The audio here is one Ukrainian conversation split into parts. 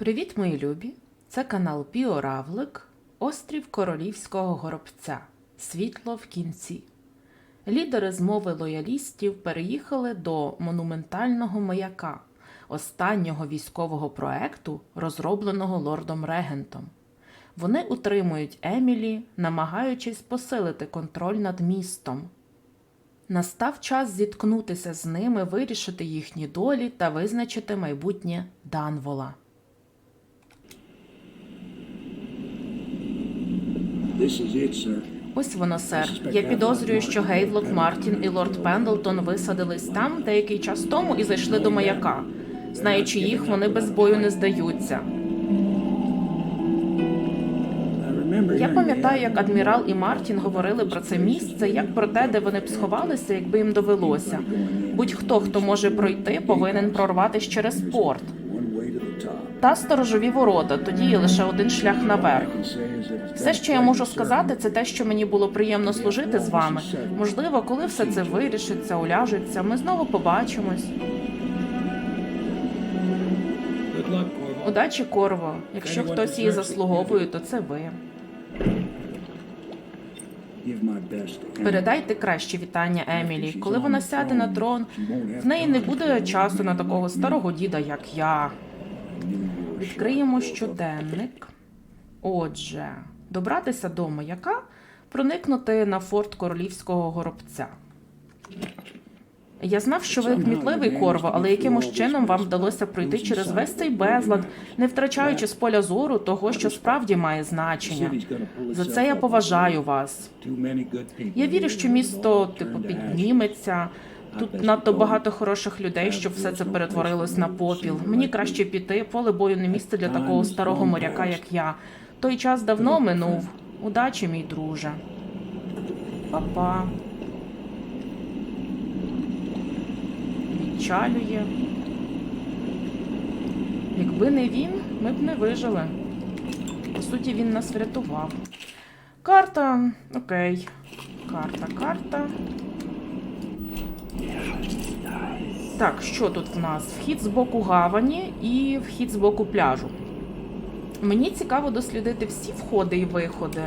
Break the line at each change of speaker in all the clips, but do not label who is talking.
Привіт, мої любі! Це канал Піоравлик, острів Королівського горобця. Світло в кінці. Лідери змови лоялістів переїхали до монументального маяка, останнього військового проекту, розробленого лордом Регентом. Вони утримують Емілі, намагаючись посилити контроль над містом. Настав час зіткнутися з ними, вирішити їхні долі та визначити майбутнє Данвола. Ось воно, сер. Я підозрюю, що Гейдлок Мартін і лорд Пендлтон висадились там деякий час тому і зайшли до маяка. Знаючи їх, вони без бою не здаються. Я пам'ятаю, як адмірал і Мартін говорили про це місце, як про те, де вони б сховалися, якби їм довелося. Будь-хто, хто може пройти, повинен прорватися через порт. Та сторожові ворота, тоді є лише один шлях наверх. Все, що я можу сказати, це те, що мені було приємно служити з вами. Можливо, коли все це вирішиться, уляжеться, ми знову побачимось. Удачі, Корво. Якщо хтось її заслуговує, то це ви. Передайте краще вітання Емілі. Коли вона сяде на трон, в неї не буде часу на такого старого діда, як я. Відкриємо щоденник. Отже, добратися до маяка, проникнути на форт королівського горобця. Я знав, що ви кмітливий корво, але якимось чином вам вдалося пройти через весь цей безлад, не втрачаючи з поля зору того, що справді має значення. За це я поважаю вас. Я вірю, що місто типу підніметься. Тут надто багато хороших людей, щоб все це перетворилось на попіл. Мені краще піти. Поле бою не місце для такого старого моряка, як я. Той час давно минув. Удачі, мій друже. Па-па. Відчалює. Якби не він, ми б не вижили. По суті, він нас врятував. Карта. Окей. Карта, карта. Так, що тут в нас? Вхід з боку гавані і вхід з боку пляжу. Мені цікаво дослідити всі входи і виходи.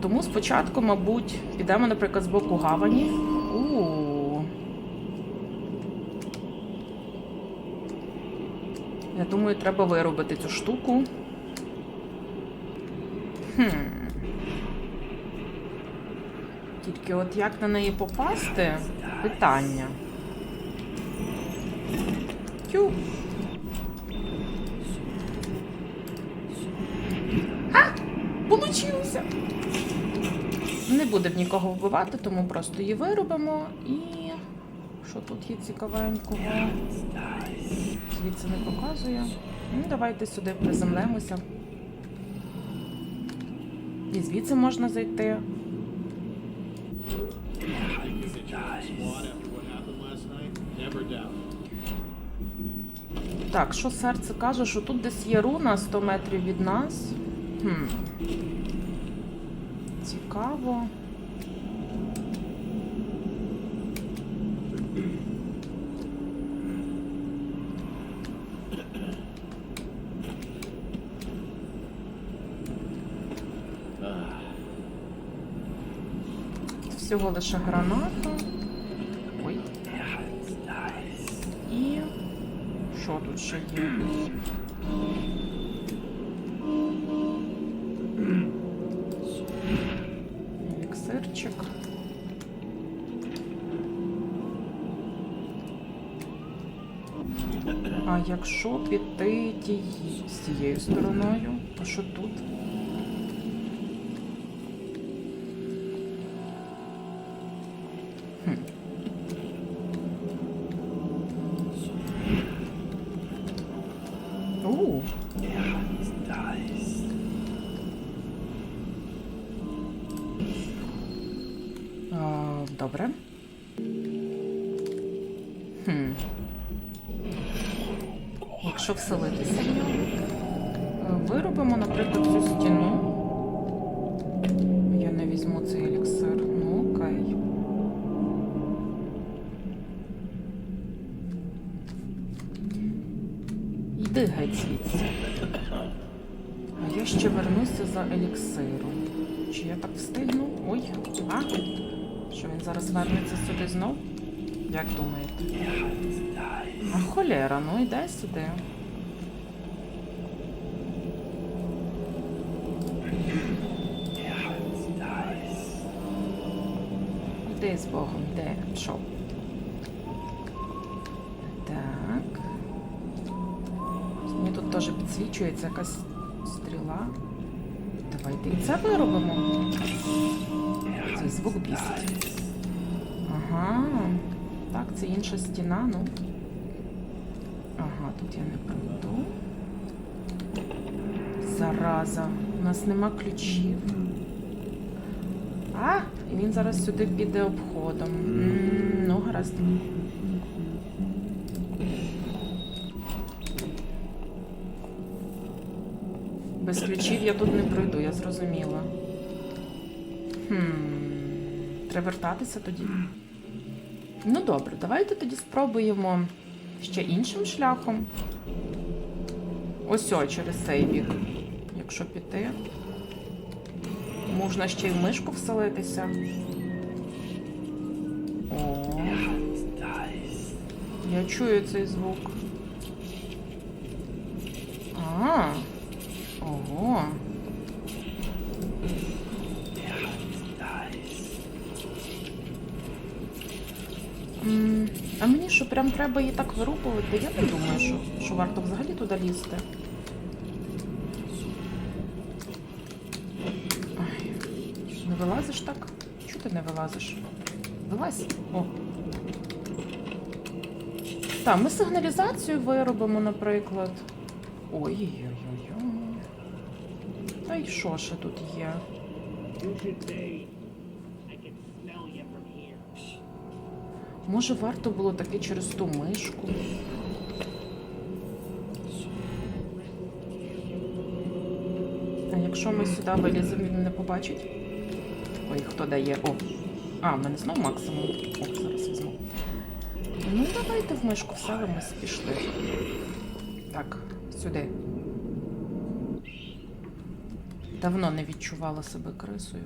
Тому спочатку, мабуть, підемо, наприклад, з боку гавані. У. Я думаю, треба виробити цю штуку. Хм. Тільки от як на неї попасти? Питання. Тю. А! Получилося! Не будемо нікого вбивати, тому просто її виробимо і. Що тут є цікавенького? Звідси не показує. Ну, давайте сюди приземлемося. І звідси можна зайти. Так, що серце каже, що тут десь є руна 100 метрів від нас. Хм. Цікаво. Всього лише граната. Ой. І тут? Еліксирчик. А якщо піти з цією стороною, то що тут? Добре. Хм. Якщо вселитися виробимо, наприклад, цю стіну. Я не візьму цей еліксир. Ну, окей. Йди геть звідси. А я ще вернуся за еліксиром. Чи я так встигну? Зараз вернеться сюди знов? Як думаєте? А холєра, ну йде сюди. Йди з Богом, де? Пішов. Так. Мені тут теж підсвічується якась стріла. Давайте і це виробимо. Цей звук бісить. Ага. Так, це інша стіна, ну. Ага, тут я не пройду. Зараза. У нас нема ключів. А, і він зараз сюди піде обходом. М, Ну, гаразд. Без ключів я тут не пройду, я зрозуміла. Хм. Треба вертатися тоді. Ну добре, давайте тоді спробуємо ще іншим шляхом. Ось о, через цей бік. Якщо піти. Можна ще й в мишку вселитися. О. Я чую цей звук. А. Ого. М, А мені що, прям треба її так вирубувати? Я не думаю, що, що варто взагалі туди лізти. Ай, не вилазиш так? Чого ти не вилазиш? Вилазь. О. Так, ми сигналізацію виробимо, наприклад. Ой-ой-ой. Та й що ще тут є? Може, варто було таки через ту мишку? А якщо ми сюди виліземо, він не побачить? Ой, хто дає? О! А, в мене знов максимум. О, зараз візьму. Ну, давайте в мишку вселимось, пішли. Так, сюди. Давно не відчувала себе крисою.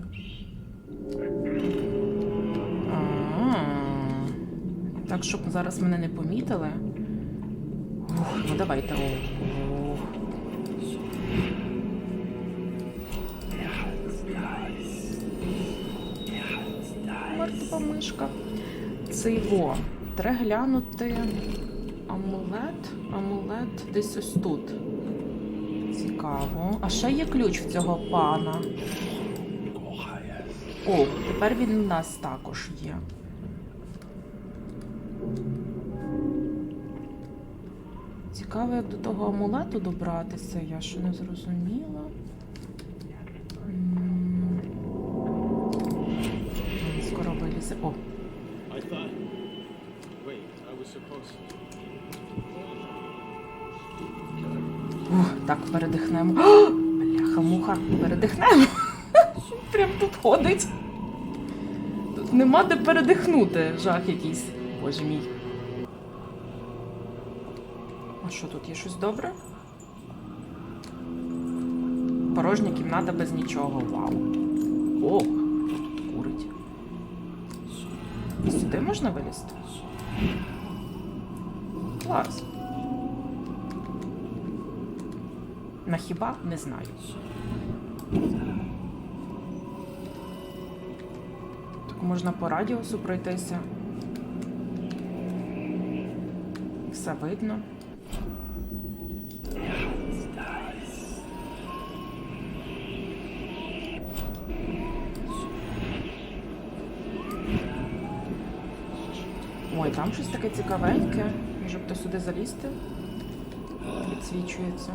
Так, щоб зараз мене не помітили. Ух, ну давайте. Ох. Мертва мишка. Це його. Треба глянути амулет. Амулет десь ось тут. Цікаво. А ще є ключ в цього пана. О, тепер він у нас також є. Цікаво, як до того амулету добратися, я ще не зрозуміла. Скоро вилізе. О. Ух, так, передихнемо. О, Бляха-муха, передихнемо. Прям тут ходить. Тут нема де передихнути, жах якийсь. Боже мій. Що тут є щось добре? Порожня кімната без нічого. Вау. О, хто тут курить. Сюди можна вилізти? Клас. На хіба не знаю. Так можна по радіусу пройтися. Все видно. Ой, там щось таке цікавеньке. Може б то сюди залізти? Підсвічується.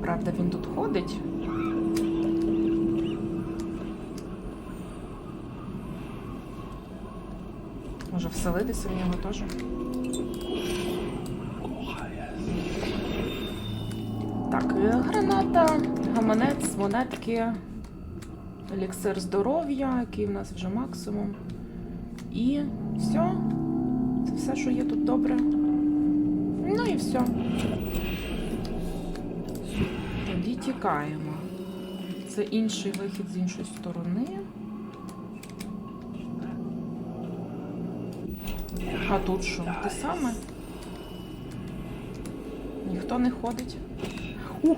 Правда, він тут ходить. Може вселитися в нього теж? Так, е, граната, гаманець, монетки, еліксир здоров'я, який в нас вже максимум. І все. Це все, що є тут добре. Ну і все. Тоді тікаємо. Це інший вихід з іншої сторони. А тут що? Те саме? Ніхто не ходить. Ух!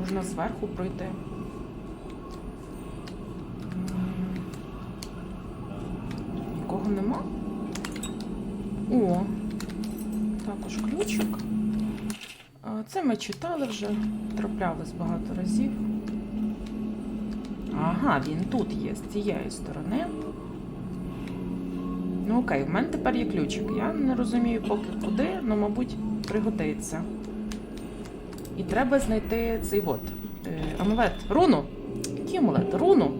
Можна зверху пройти. М. Нікого нема? О, також ключик. А, Це ми читали вже, траплялись багато разів. Ага, він тут є, з цієї сторони. Ну окей, в мене тепер є ключик. Я не розумію поки куди, але, мабуть, пригодиться. І треба знайти цей от. Е, амулет. Руну! Який амулет? Руну!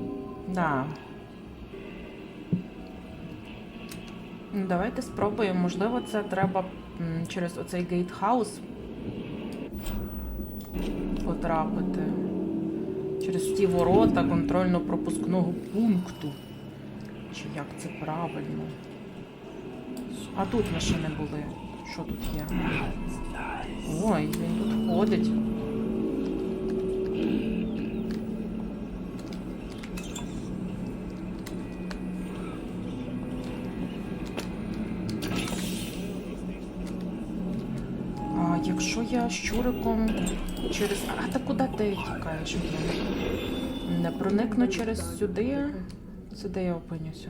Да. Ну, Давайте спробуємо. Можливо, це треба через оцей гейтхаус потрапити. Через ті ворота контрольно-пропускного пункту. Чи як це правильно? А тут ми ще не були. Що тут є? Ой, він тут ходить. Якщо я щуриком через. А та куди ти тікаєш? Не проникну через сюди. Це де я опинюся?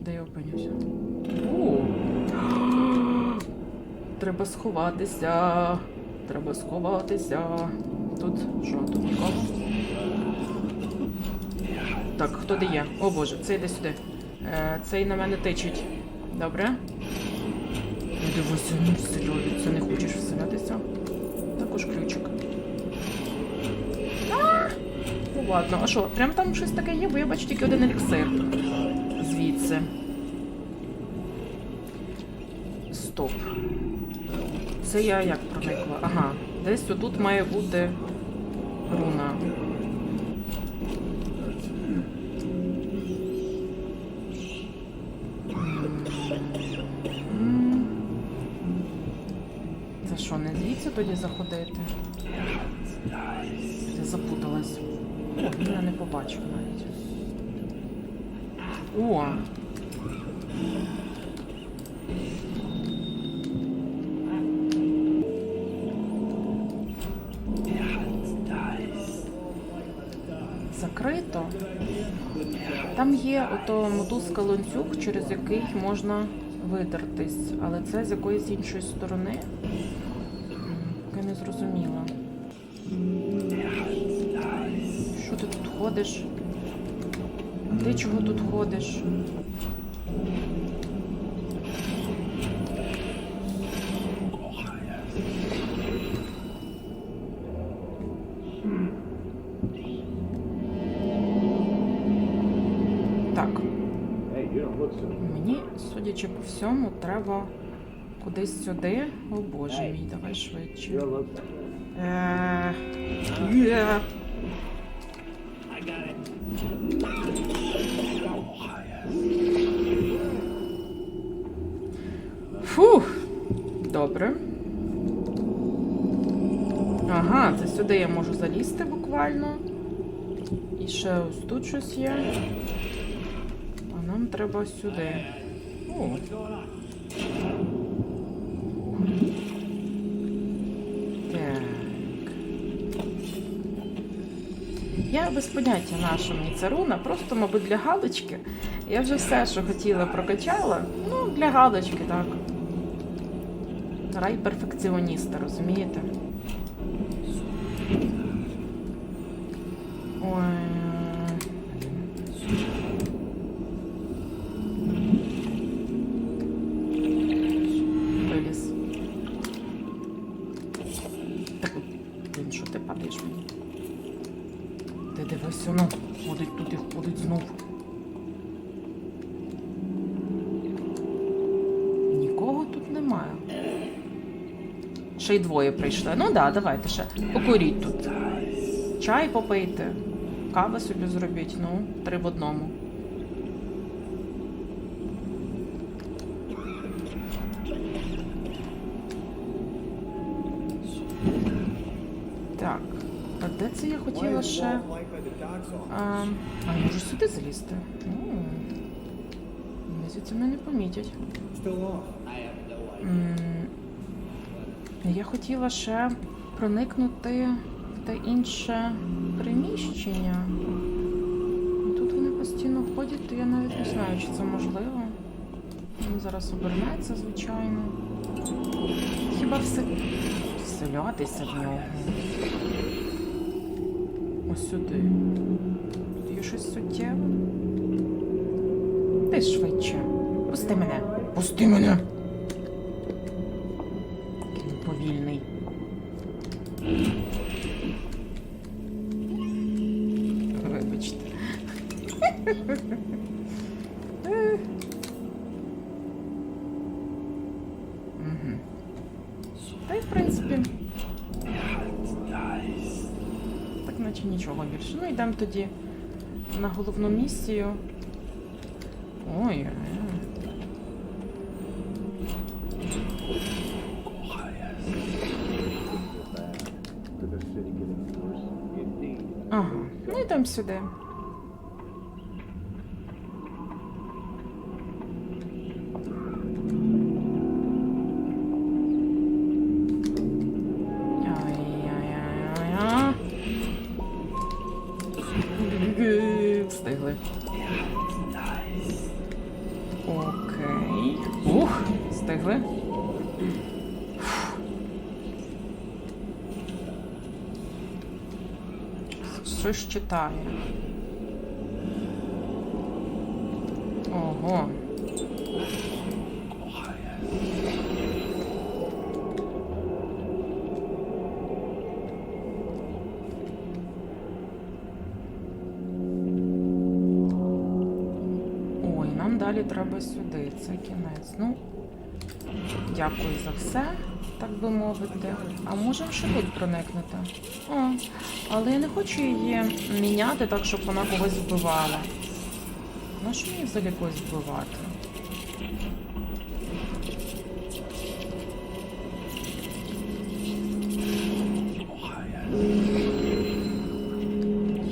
Де я опинюся? Треба сховатися. Треба сховатися. Тут що, тут нікого? Так, хто де є? О боже, цей йде сюди. Е, цей на мене тичить. Добре? Дивися, ну вселюється, не хочеш вселятися. Також ключик. Ну ладно, а що, прям там щось таке є, бо я бачу тільки один еліксир. Звідси. Стоп. Це я як проникла? Ага. Десь отут має бути руна. Тоді заходити? Я запуталась. Мене не побачив навіть. О! Закрито. Там є ото мотузка ланцюг, через який можна видертись, але це з якоїсь іншої сторони. Не зрозуміла. Що ти тут ходиш? Ти чого тут ходиш? Так. Мені, судячи по всьому, треба кудись сюди. О боже мій, давай швидше. Е, є. Фух, добре. Ага, це сюди я можу залізти буквально. І ще ось тут щось є. А нам треба сюди. О. Так. Я без поняття на що мені ця руна, просто, мабуть, для галочки. Я вже все, що хотіла, прокачала. Ну, для галочки, так. Рай перфекціоніста, розумієте? Ой. Виліз. Так, блін, що ти падаєш мені? Ти дивися, ну, ходить і ходить знов. Нікого тут немає. Ще й двоє прийшли. Ну так, да, давайте ще. Покуріть тут. Чай попийте. Кави собі зробіть, ну, три в одному. Так, де це я хотіла ще? А, а я можу сюди залізти. Вони звідси мене не помітять. Я хотіла ще проникнути в те інше приміщення. Тут вони постійно ходять, то я навіть не знаю, чи це можливо. Він зараз обернеться, звичайно. Хіба все вселятися в нього? Ось сюди. Тут є щось суттєве. Ти швидше. Пусти мене. Пусти мене. Тоді на головну місію. Ой. е. Ага, ну йдемо сюди. Що ж читає? Ого. Ой, нам далі треба сюди. Це кінець. Ну, дякую за все, так би мовити. А можемо ще тут проникнути. О, але я не хочу її міняти так, щоб вона когось вбивала. На що мені взагалі когось вбивати?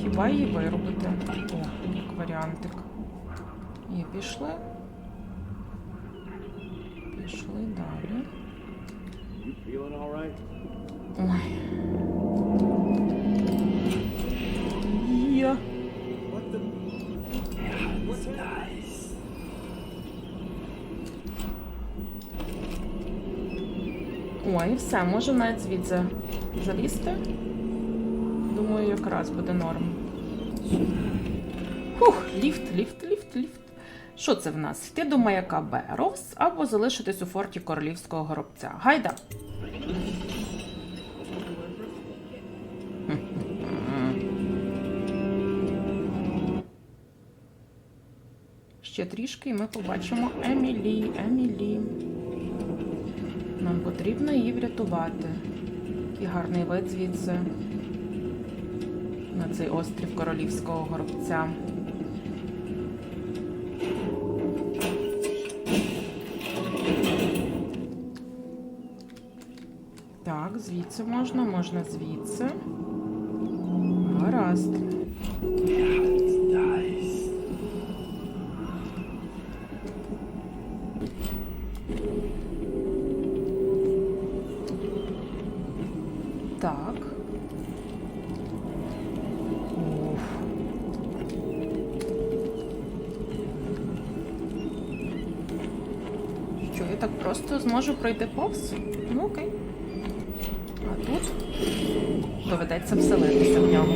Хіба її виробити? О, як варіантик. І пішли. Пішли далі. Ой. Все, можемо навіть звідси залізти. Думаю, якраз буде норм. Фух, ліфт, ліфт, ліфт, ліфт. Що це в нас? Йти до маяка Беровс або залишитись у форті королівського горобця. Гайда! Ще трішки і ми побачимо Емілі, Емілі. Нам потрібно її врятувати. Який гарний вид звідси на цей острів королівського горобця. Так, звідси можна, можна звідси. Гаразд. Що, я так просто зможу пройти повз? Ну окей. А тут доведеться вселитися в нього.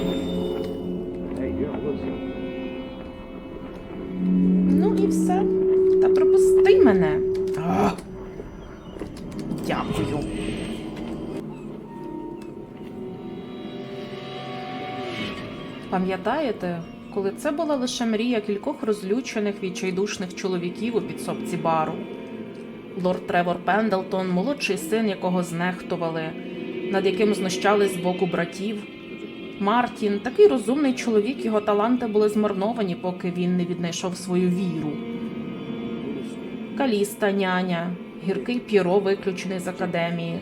Ну і все. Та пропусти мене. Дякую. Пам'ятаєте, коли це була лише мрія кількох розлючених відчайдушних чоловіків у підсобці бару? Лорд Тревор Пендлтон, молодший син, якого знехтували, над яким знущались з боку братів. Мартін, такий розумний чоловік, його таланти були змарновані, поки він не віднайшов свою віру. Каліста няня, гіркий піро, виключений з академії,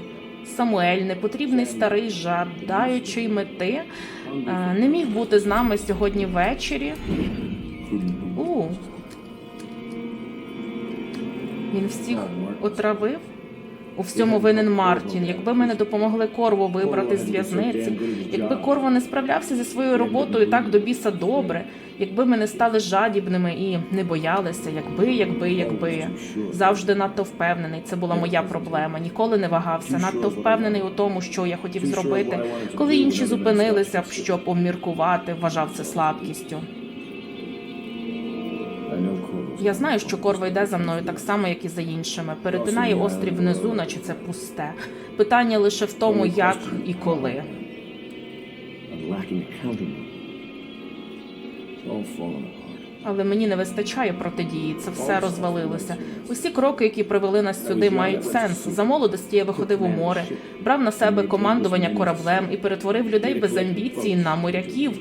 Самуель, непотрібний старий жадаючий мети, е, не міг бути з нами сьогодні ввечері. У. Він всіх отравив. У всьому винен Мартін. Якби ми не допомогли Корву вибрати з в'язниці, якби Корво не справлявся зі своєю роботою так до біса добре, якби ми не стали жадібними і не боялися, якби, якби, якби. Завжди надто впевнений. Це була моя проблема. Ніколи не вагався. Надто впевнений у тому, що я хотів зробити. Коли інші зупинилися, б, щоб обміркувати, вважав це слабкістю. Я знаю, що корва йде за мною так само, як і за іншими. Перетинає острів внизу, наче це пусте. Питання лише в тому, як і коли. Але мені не вистачає протидії. Це все розвалилося. Усі кроки, які привели нас сюди, мають сенс. За молодості я виходив у море, брав на себе командування кораблем і перетворив людей без амбіцій на моряків.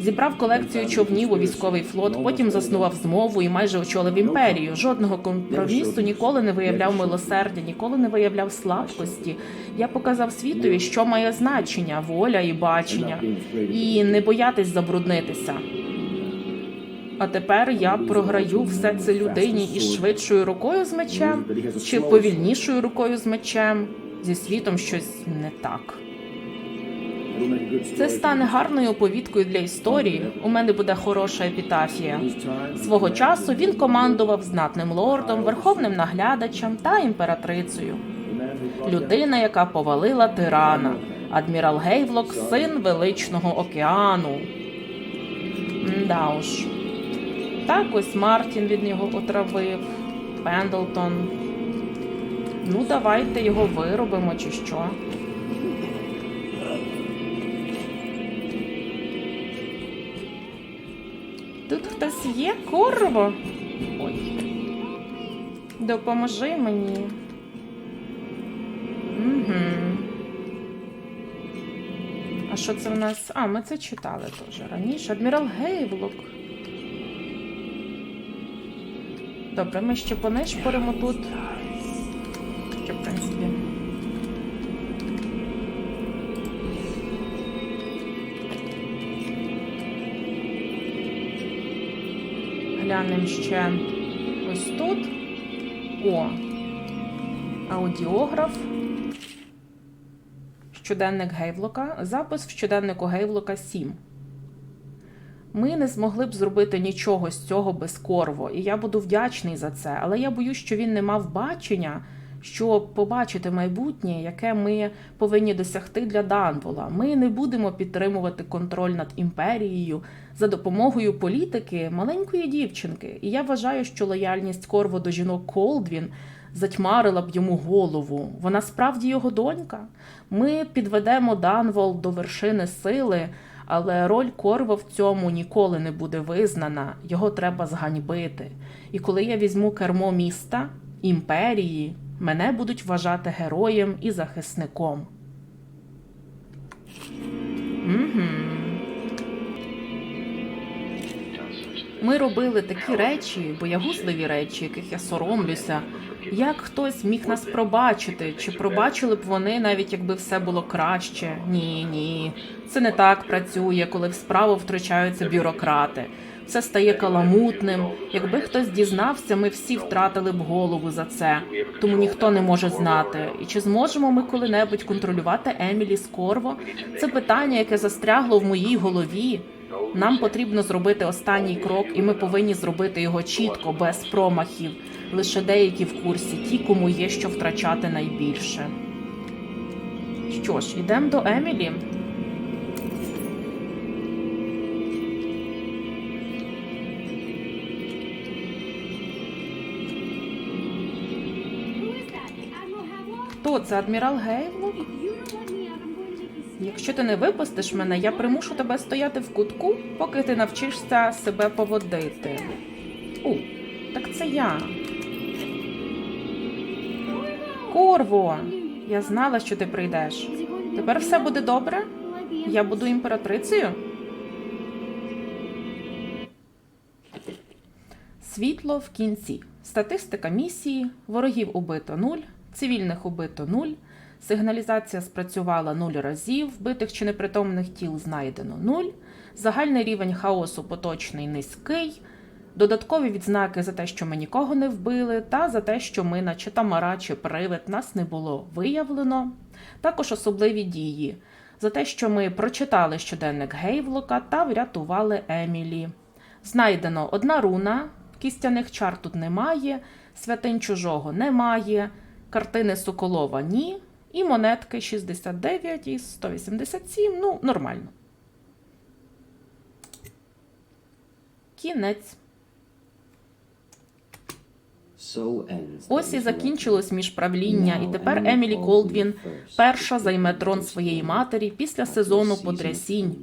Зібрав колекцію човнів у військовий флот, потім заснував змову і майже очолив імперію. Жодного компромісу ніколи не виявляв милосердя, ніколи не виявляв слабкості. Я показав світові, що має значення, воля і бачення, і не боятись забруднитися. А тепер я програю все це людині із швидшою рукою з мечем чи повільнішою рукою з мечем. Зі світом щось не так. Це стане гарною оповідкою для історії. У мене буде хороша епітафія. Свого часу він командував знатним лордом, верховним наглядачем та імператрицею. Людина, яка повалила тирана. Адмірал Гейвлок, син величного океану. Да уж. Так ось Мартін від нього отравив. Пендлтон. Ну, давайте його виробимо чи що. Тут хтось є, корво. Ой. Допоможи мені. Угу. А що це в нас? А, ми це читали теж раніше. Адмірал Гейвлок. Добре, ми ще понишпоримо тут. Глянемо ще ось тут. О, аудіограф. Щоденник Гейвлока. Запис в щоденнику Гейвлока 7. Ми не змогли б зробити нічого з цього без Корво, і я буду вдячний за це. Але я боюсь, що він не мав бачення, щоб побачити майбутнє, яке ми повинні досягти для Данвола. Ми не будемо підтримувати контроль над імперією за допомогою політики маленької дівчинки. І я вважаю, що лояльність Корво до жінок Колдвін затьмарила б йому голову. Вона справді його донька. Ми підведемо Данвол до вершини сили. Але роль Корво в цьому ніколи не буде визнана, його треба зганьбити. І коли я візьму кермо міста, імперії, мене будуть вважати героєм і захисником. Угу. Ми робили такі речі, боягузливі речі, яких я соромлюся. Як хтось міг нас пробачити, чи пробачили б вони, навіть якби все було краще? Ні, ні. Це не так працює, коли в справу втручаються бюрократи. Все стає каламутним. Якби хтось дізнався, ми всі втратили б голову за це. Тому ніхто не може знати. І чи зможемо ми коли-небудь контролювати Емілі Скорво? Це питання, яке застрягло в моїй голові. Нам потрібно зробити останній крок, і ми повинні зробити його чітко, без промахів. Лише деякі в курсі, ті, кому є що втрачати найбільше. Що ж, йдемо до Емілі. Це адмірал Гейвлок? Якщо ти не випустиш мене, я примушу тебе стояти в кутку, поки ти навчишся себе поводити. У, так це я. Корво! Я знала, що ти прийдеш. Тепер все буде добре? Я буду імператрицею? Світло в кінці. Статистика місії. Ворогів убито 0, цивільних убито 0, Сигналізація спрацювала 0 разів, вбитих чи непритомних тіл знайдено 0. Загальний рівень хаосу поточний низький. Додаткові відзнаки за те, що ми нікого не вбили, та за те, що ми, наче тамара чи привид, нас не було виявлено. Також особливі дії за те, що ми прочитали щоденник Гейвлока та врятували Емілі. Знайдено одна руна, кістяних чар тут немає, святинь чужого немає, картини Соколова ні, і монетки 69 і 187, ну, нормально. Кінець. Ось і закінчилось міжправління, і тепер Емілі Колдвін перша займе трон своєї матері після сезону потрясінь.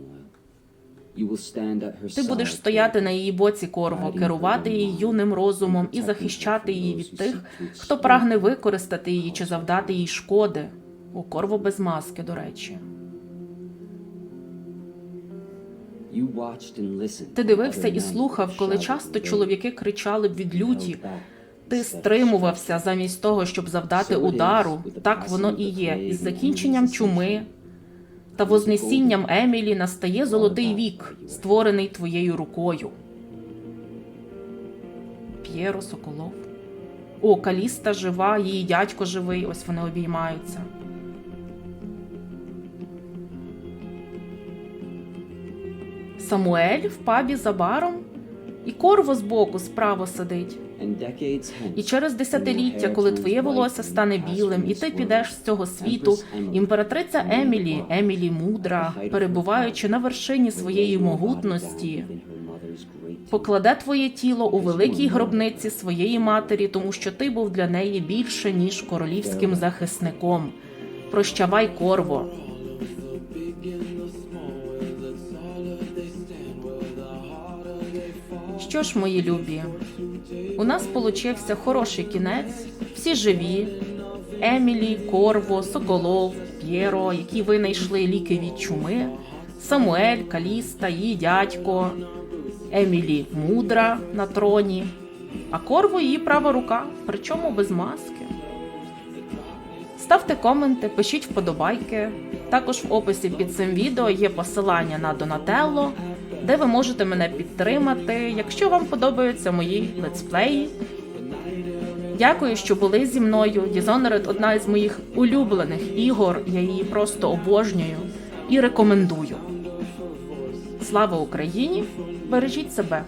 Ти будеш стояти на її боці корво, керувати її юним розумом і захищати її від тих, хто прагне використати її чи завдати їй шкоди. У корво без маски, до речі.
Ти дивився і слухав, коли часто чоловіки кричали б від люті.
Ти стримувався замість того, щоб завдати удару. Так воно і є. Із закінченням чуми та вознесінням Емілі настає золотий вік, створений твоєю рукою. П'єро Соколов. О, Каліста жива, її дядько живий, ось вони обіймаються. Самуель в пабі за баром, і корво збоку справа сидить. І через десятиліття, коли твоє волосся стане білим, і ти підеш з цього світу, імператриця Емілі, Емілі мудра, перебуваючи на вершині своєї могутності, покладе твоє тіло у великій гробниці своєї матері, тому що ти був для неї більше, ніж королівським захисником. Прощавай, корво. Що ж, мої любі, у нас получився хороший кінець, всі живі. Емілі, Корво, Соколов, П'єро, які винайшли ліки від чуми, Самуель, Каліста, її дядько, Емілі мудра на троні, а Корво її права рука, причому без маски. Ставте коменти, пишіть вподобайки. Також в описі під цим відео є посилання на Донателло, де ви можете мене підтримати, якщо вам подобаються мої летсплеї. Дякую, що були зі мною. Dishonored – одна із моїх улюблених ігор. Я її просто обожнюю і рекомендую. Слава Україні! Бережіть себе!